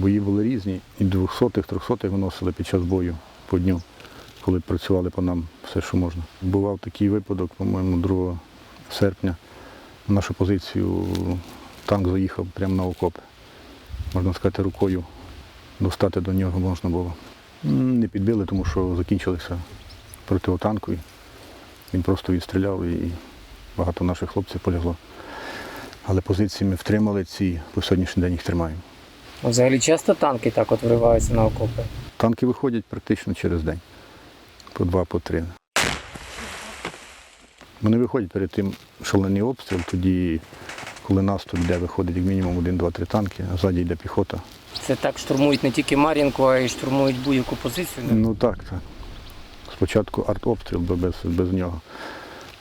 Бої були різні. І 200-х, 300-х виносили під час бою по дню, коли працювали по нам все, що можна. Бував такий випадок, по-моєму, 2 серпня в нашу позицію танк заїхав прямо на окоп. Можна сказати, рукою достати до нього можна було. Не підбили, тому що закінчилися противотанкові. Він просто відстріляв і багато наших хлопців полягло. Але позиції ми втримали ці, по сьогоднішній день їх тримаємо. А Взагалі часто танки так от вриваються на окопи. Танки виходять практично через день. По два, по три. Вони виходять перед тим шалений обстріл, тоді, коли наступ йде, виходить як мінімум один, два, три танки, а ззаді йде піхота. Це так штурмують не тільки Мар'їнку, а й штурмують будь-яку позицію. да? Ну так, так. Спочатку артобстріл бо без, без нього.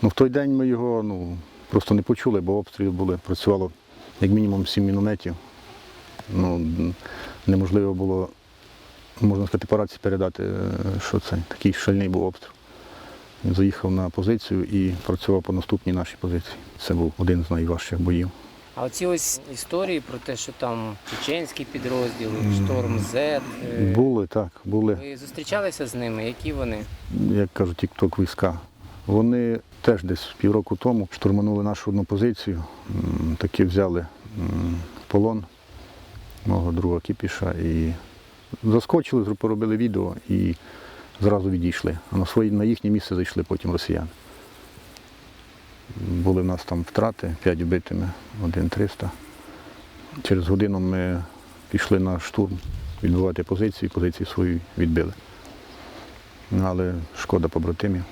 Ну, в той день ми його ну, просто не почули, бо обстріли були. Працювало як мінімум сім мінометів. Ну, неможливо було, можна сказати, по рації передати, е, що це такий шальний був обстріл. Він заїхав на позицію і працював по наступній нашій позиції. Це був один з найважчих боїв. А оці ось історії про те, що там чеченські підрозділи, шторм Z. е, Були, так, були. Ви зустрічалися з ними? Які вони? як кажуть, тік-ток війська. Вони теж десь півроку тому штурманули нашу одну позицію, таки взяли полон мого друга Кіпіша і заскочили, поробили відео і зразу відійшли. А на, свої, на їхнє місце зайшли потім росіяни. Були в нас там втрати, 5 вбитими, один 300. Через годину ми пішли на штурм відбивати позиції, позиції свої відбили. Але шкода побратимів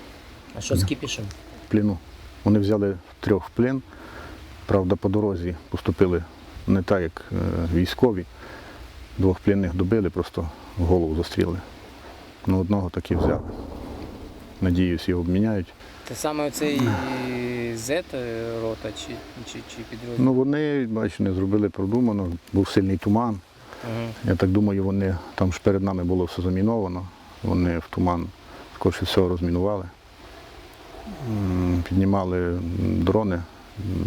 А що з Кіпішем? в плену. Вони взяли трьох в плен. Правда, по дорозі поступили не так, як е, військові. Двох пленних добили, просто в голову застріли. Ну, одного таки взяли. Надіюсь, його обміняють. Це саме оцей Z рота чи, чи, чи підрозділ? Ну вони, бачите, не зробили продумано, був сильний туман. Ага. Я так думаю, вони там ж перед нами було все заміновано. Вони в туман скоріше всього розмінували. Піднімали дрони, м,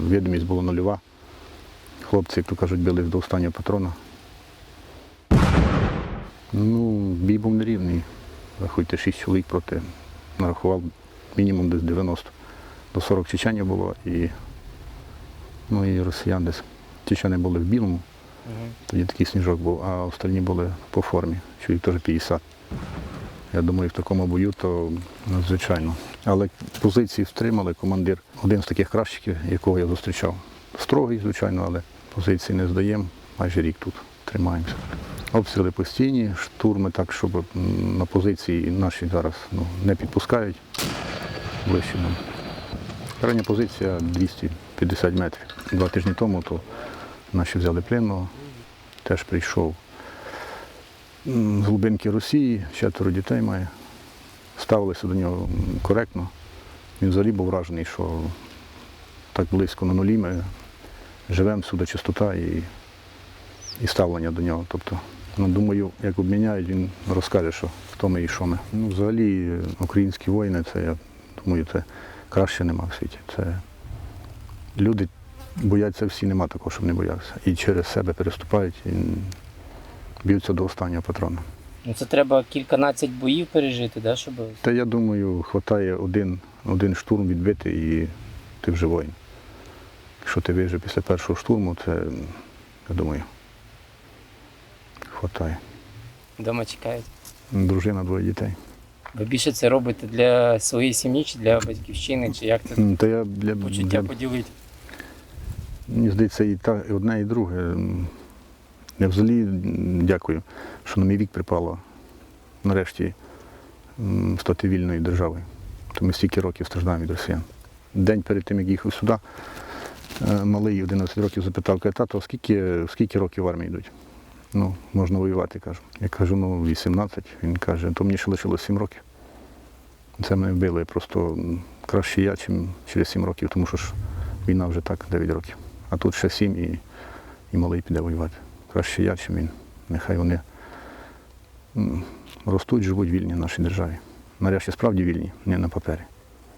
видимість була нульова. Хлопці, як то кажуть, бились до останнього патрона. Ну, бій був нерівний. Рахуйте, 6 чоловік проти. Нарахував мінімум десь 90. До 40 чеченів було і, ну, і росіян десь. Чечени були в білому. Тоді такий сніжок був, а остальні були по формі, чоловік теж 50. Я думаю, в такому бою то надзвичайно. Але позиції втримали командир, один з таких кращиків, якого я зустрічав. Строгий, звичайно, але позиції не здаємо. Майже рік тут тримаємося. Обстріли постійні, штурми так, щоб на позиції наші зараз ну, не підпускають ближче нам. Крайня позиція 250 метрів. Два тижні тому то наші взяли пленного, теж прийшов з глибинки Росії, четверо дітей має. Ставилися до нього коректно. Він взагалі був вражений, що так близько на нулі ми живемо, всюди чистота і, і ставлення до нього. Тобто, ну, думаю, як обміняють, він розкаже, що хто ми і що ми. Ну, взагалі, українські воїни, це я думаю, це краще нема в світі. Це люди бояться всі, нема такого, щоб не боявся. І через себе переступають і б'ються до останнього патрона. Ну це треба кільканадцять боїв пережити, да, щоб. Та я думаю, вистачає один, один штурм відбити і ти вже воїн. Якщо ти вижив після першого штурму, це, я думаю, вистачає. Вдома чекають. Дружина, двоє дітей. Ви більше це робите для своєї сім'ї чи для батьківщини, чи як це Та я для, почуття для, поділити? Мені здається, і, та, і одне, і друге. Я взагалі дякую, що на мій вік припало нарешті стати вільною державою. То ми стільки років страждаємо від росіян. День перед тим, як їхав сюди, малий 11 років запитав, каже, тато, скільки, скільки років в армії йдуть? Ну, можна воювати, кажу. Я кажу, ну 18. Він каже, то мені ще лишилось 7 років. Це мене вбили просто краще я, ніж через 7 років, тому що ж війна вже так 9 років. А тут ще 7 і, і малий піде воювати. Краще я, чим він. Нехай вони ростуть, живуть вільні в нашій державі. Нарешті справді вільні, не на папері.